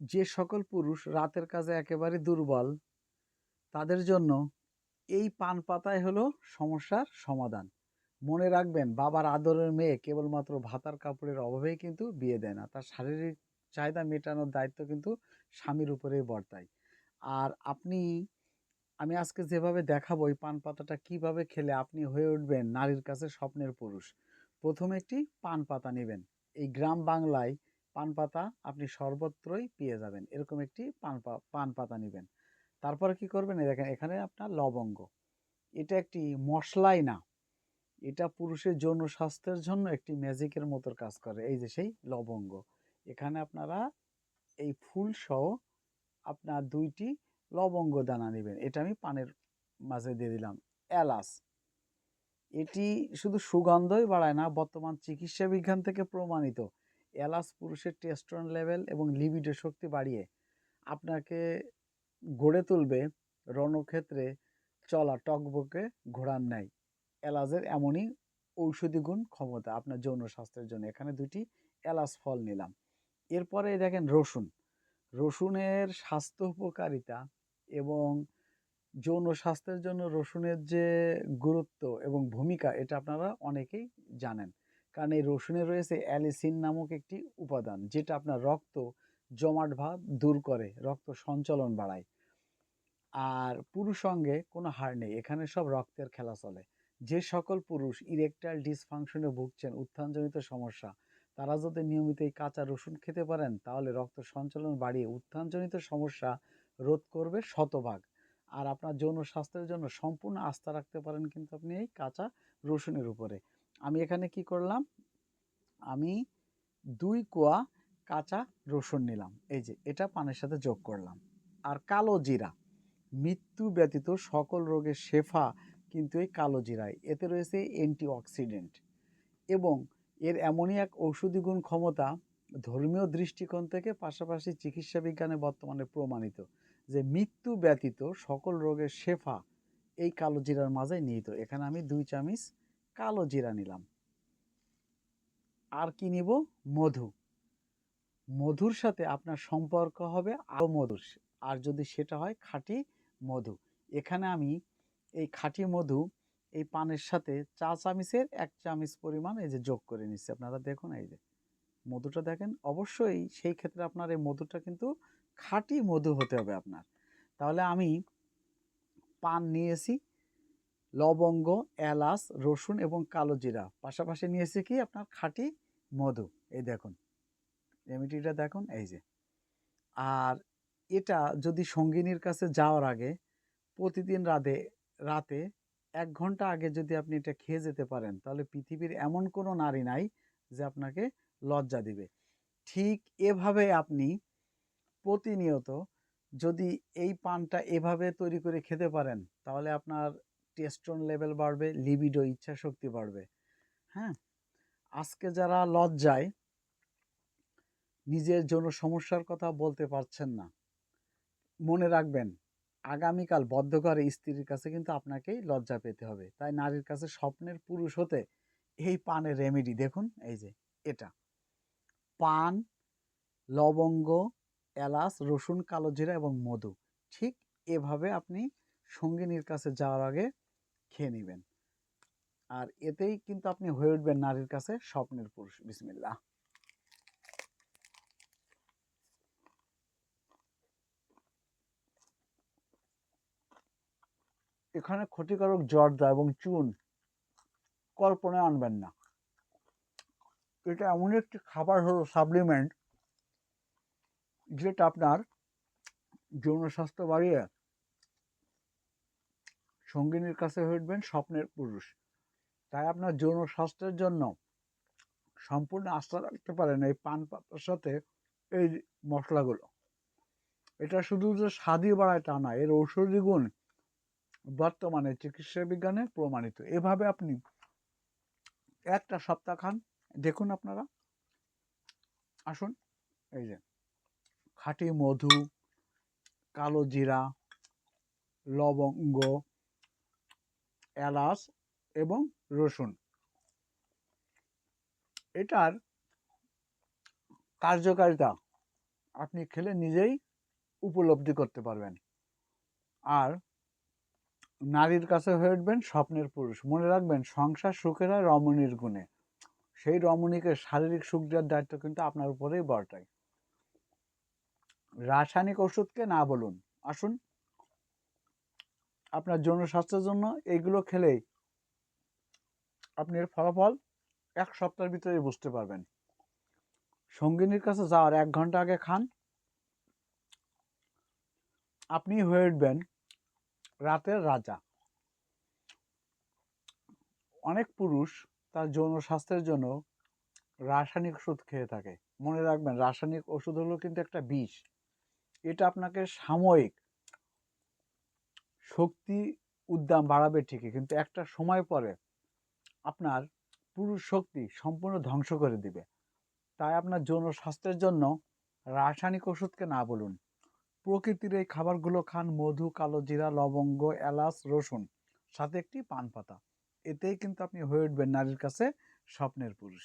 যে সকল পুরুষ রাতের কাজে একেবারে দুর্বল, তাদের জন্য এই পান পাতাই হলো সমস্যার সমাধান। মনে রাখবেন, বাবার আদরের মেয়ে কেবলমাত্র ভাতার কাপড়ের অভাবেই কিন্তু বিয়ে দেয় না। তার শারীরিক চাহিদা মেটানোর দায়িত্ব কিন্তু স্বামীর উপরেই বর্তায়। আর আপনি, আমি আজকে যেভাবে দেখাবো এই পান পাতাটা কীভাবে খেলে আপনি হয়ে উঠবেন নারীর কাছে স্বপ্নের পুরুষ, প্রথমে একটি পান পাতা নেবেন। এই গ্রাম বাংলায় পান পাতা আপনি সর্বত্রই পেয়ে যাবেন। এরকম একটি পান পান পাতা নেবেন। তারপরে কি করবেন? দেখেন, এখানে আপনার লবঙ্গ। এটা একটি মশলাই না। এটা পুরুষের যৌন স্বাস্থ্যের জন্য একটি ম্যাজিকের মতো কাজ করে। এই যে সেই লবঙ্গ। এখানে আপনারা এই ফুল সহ আপনার দুইটি লবঙ্গ দানা নেবেন। এটা আমি পানের মাঝে দিয়ে দিলাম। এলাচ। এটি শুধু সুগন্ধই বাড়ায় না, বর্তমান চিকিৎসা বিজ্ঞান থেকে প্রমাণিত। এলাচ পুরুষের টেস্টোন লেভেল এবং লিবিডো শক্তি বাড়িয়ে আপনাকে গড়ে তুলবে রণক্ষেত্রে চলা টকবকে ঘোড়ার ন্যায়। এলাচের এমনই ঔষধি গুণ ক্ষমতা আপনার যৌন স্বাস্থ্যের জন্য। এখানে দুটি এলাচ ফল নিলাম। এরপরে দেখেন রসুন। রসুনের স্বাস্থ্য উপকারিতা এবং যৌন স্বাস্থ্যের জন্য রসুনের যে গুরুত্ব এবং ভূমিকা, এটা আপনারা অনেকেই জানেন। কারণ এই রসুনে রয়েছে অ্যালিসিন নামক একটি উপাদান, যেটা আপনার রক্ত জমাট ভাব দূর করে, রক্ত সঞ্চালন বাড়ায়। আর পুরুষ সঙ্গে কোনো হার নেই, এখানে সব রক্তের খেলা চলে। যে সকল পুরুষ ইরেকটাইল ডিসফাংশনে ভুগছেন, উত্থানজনিত সমস্যা, তারা যদি নিয়মিত এই কাঁচা রসুন খেতে পারেন, তাহলে রক্ত সঞ্চালন বাড়িয়ে উত্থানজনিত সমস্যা রোধ করবে শতভাগ। আর আপনার যৌন স্বাস্থ্যের জন্য সম্পূর্ণ আস্থা রাখতে পারেন কিন্তু আপনি এই কাঁচা রসুনের উপরে। আমি এখানে কি করলাম? আমি দুই কোয়া কাঁচা রসুন নিলাম। এই যে, এটা পানের সাথে যোগ করলাম। আর কালো জিরা, মৃত্যু ব্যতীত সকল রোগের শেফা কিন্তু এই কালো জিরায়। এতে রয়েছে অ্যান্টিঅক্সিডেন্ট এবং এর এমনই এক ঔষধি গুণ ক্ষমতা ধর্মীয় দৃষ্টিকোণ থেকে পাশাপাশি চিকিৎসা বিজ্ঞানে বর্তমানে প্রমাণিত যে মৃত্যু ব্যতীত সকল রোগের শেফা এই কালো জিরার মাঝে নিহিত। এখানে আমি দুই চামচ কালো জিরা নিলাম। আর কি নিব? মধু। মধুর সাথে আপনার সম্পর্ক হবে আরও মধুর আর যদি সেটা হয় খাঁটি মধু। এখানে আমি এই খাঁটি মধু এই পানের সাথে চা চামিচের এক চামিচ পরিমাণ এই যে যোগ করে নিচ্ছি। আপনারা দেখুন এই যে মধুটা দেখেন। অবশ্যই সেই ক্ষেত্রে আপনার এই মধুটা কিন্তু খাঁটি মধু হতে হবে আপনার। তাহলে আমি পান নিয়েছি। লবঙ্গ, এলাচ, রসুন এবং কালো জিরা। পাশাপাশি নিয়েছি কি আপনার খাঁটি মধু? এই দেখুন। রেমিডিটা দেখুন, এই যে। আর এটা যদি সঙ্গিনীর কাছে যাওয়ার আগে প্রতিদিন রাতে রাতে এক ঘণ্টা আগে যদি আপনি এটা খেয়ে যেতে পারেন, তাহলে পৃথিবীর এমন কোনো নারী নাই যে আপনাকে লজ্জা দিবে। ঠিক এভাবে আপনি প্রতিনিয়ত যদি এই পানটা এভাবে তৈরি করে খেতে পারেন, তাহলে আপনার টেস্টন লেভেল বাড়বে লিবিডো ইচ্ছা শক্তি বাড়বে। হ্যাঁ? আজকে যারা লজ্জায় নিজের জন্য সমস্যার কথা বলতে পারছেন না, মনে রাখবেন, আগামীকাল বদ্ধঘরে স্ত্রীর কাছে কিন্তু আপনাকেই লজ্জা পেতে হবে। তাই নারীর কাছে স্বপ্নের পুরুষ হতে এই পানের রেমেডি দেখুন, এই যে এটা। পান, লবঙ্গ, এলাচ, রসুন, কালো জিরা এবং মধু, ঠিক এভাবে আপনি সঙ্গিনীর কাছে যাওয়ার আগে খেয়ে নেবেন। আর এতেই কিন্তু আপনি হয়ে উঠবেন নারীর কাছে স্বপ্নের পুরুষ। বিসমিল্লাহ। এখানে ক্ষতিকারক জর্দা এবং চুন কল্পনায় আনবেন না। এটা এমন একটি খাবার হলো সাপ্লিমেন্ট যেটা আপনার যৌন স্বাস্থ্য বাড়িয়ে সঙ্গিনীর কাছে হয়ে উঠবেন স্বপ্নের পুরুষ। তাই আপনার যৌন স্বাস্থ্যের জন্য সম্পূর্ণ আস্থা রাখতে পারেন এই পান পাতার সাথে এই মশলাগুলো। এটা শুধু যে স্বাদই বাড়ায় তা না, এর ঔষধি গুণ বর্তমানে চিকিৎসা বিজ্ঞানে প্রমাণিত। এভাবে আপনি একটা সপ্তাহ খান, দেখুন আপনারা। আসুন, এই যে খাঁটি মধু, কালো জিরা, লবঙ্গ এলাচ এবং রসুন। এটার কার্যকারিতা আপনি খেলে নিজেই উপলব্ধি করতে পারবেন। আর নারীর কাছে হয়ে উঠবেন স্বপ্নের পুরুষ। মনে রাখবেন, সংসার সুখের রমণীর গুণে। সেই রমণীকে শারীরিক সুখ দেওয়ার দায়িত্ব কিন্তু আপনার উপরেই বর্তায়। রাসায়নিক ওষুধকে না বলুন, আসুন আপনার যৌন স্বাস্থ্যের জন্য এইগুলো খেলেই আপনি এর ফলাফল এক সপ্তাহের ভিতরে বুঝতে পারবেন। সঙ্গিনীর কাছে যাওয়ার এক ঘণ্টা আগে খান। আপনি হয়ে উঠবেন রাতের রাজা। অনেক পুরুষ তার যৌন স্বাস্থ্যের জন্য রাসায়নিক ওষুধ খেয়ে থাকে। মনে রাখবেন, রাসায়নিক ওষুধ হলো কিন্তু একটা বিষ। এটা আপনাকে সাময়িক শক্তি উদ্যাম বাড়াবে ঠিকই, কিন্তু একটা সময় পরে আপনার পুরুষ শক্তি সম্পূর্ণ ধ্বংস করে দিবে। তাই আপনার যৌন স্বাস্থ্যের জন্য রাসায়নিক ওষুধকে না বলুন। প্রকৃতির এই খাবারগুলো খান মধু, কালো জিরা, লবঙ্গ, এলাচ, রসুন, সাথে একটি পান পাতা। এতেই কিন্তু আপনি হয়ে উঠবেন নারীর কাছে স্বপ্নের পুরুষ।